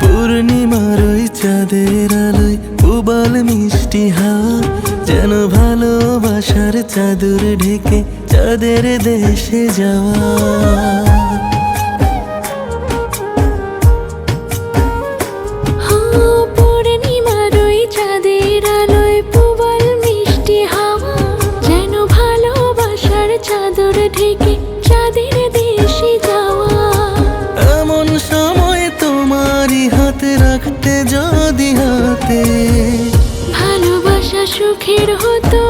পূর্ণিমার চাঁদের আলোয় উবাল মিষ্টি যেন ভালোবাসার চাদর ঢেকে চাঁদের দেশে যাওয়া। চাঁদের আলোয় পুবাল মিষ্টি হাওয়া। যেন ভালোবাসার চাদর ঢেকে চাঁদের দেশে যাওয়া। এমন সময় তোমারই হাতে রাখতে যদি হাতে ভালোবাসা সুখের হতো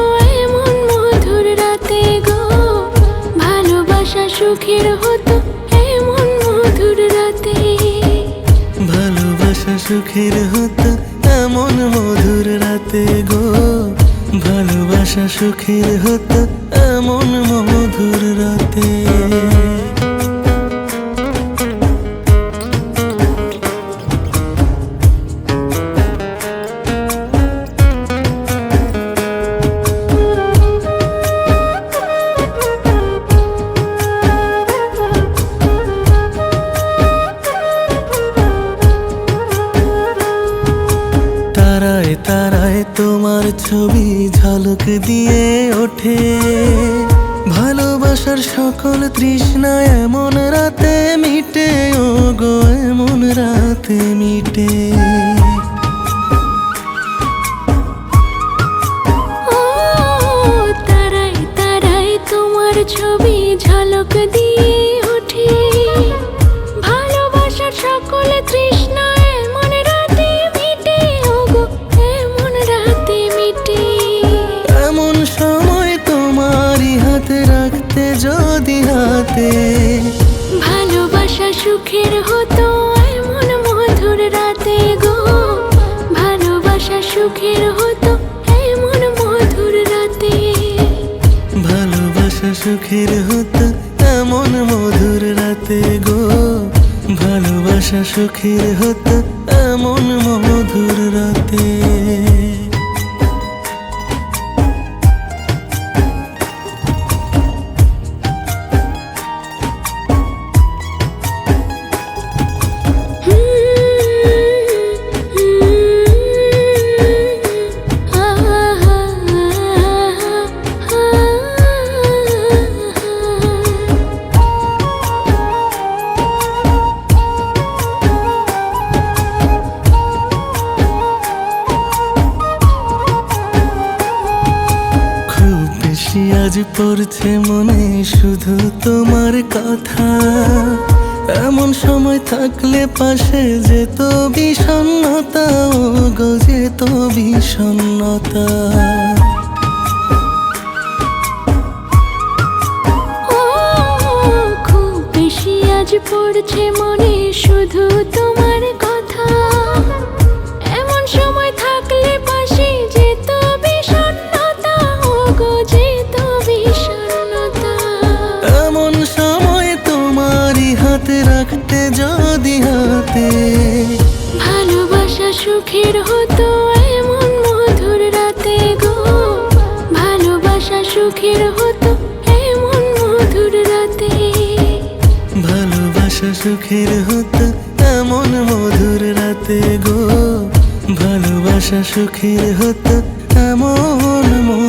সুখের হতো এমন মধুর রাতে। ভালোবাসা সুখের হতো এমন মধুর রাতে গো। ভালোবাসা সুখের হতো এমন মধুর রাতে। তোমার ছবি ঝলক দিয়ে ওঠে। ভালোবাসার সকল তৃষ্ণা এমন রাতে মিটে ও গো এমন রাতে মিটে। ছবি ঝলক দিয়ে ওঠে। ভালোবাসার সকল তৃষ্ণা তোমারই রাখতে যদি হাতে। ভালোবাসা সুখের হতো এমন মধুর রাতে গো। ভালোবাসা সুখের হতো এমন মধুর রাতে। ভালোবাসা সুখের হতো এমন মধুর রাতে গো। ভালোবাসা সুখের হতো এমন মধুর রাতে। বেশি আজ পড়ছে মনে শুধু তোমার কথা। এমন সময় থাকলে পাশে যেত বিষণ্ণতা ও গো যেত বিষণ্ণতা। খুব বেশি আজ পড়ছে মনে শুধু তোমার সুখের হতো এমন মধুর রাতে। ভালোবাসা সুখের হতো এমন মধুর রাতে গো। ভালোবাসা সুখের হতো এমন মধুর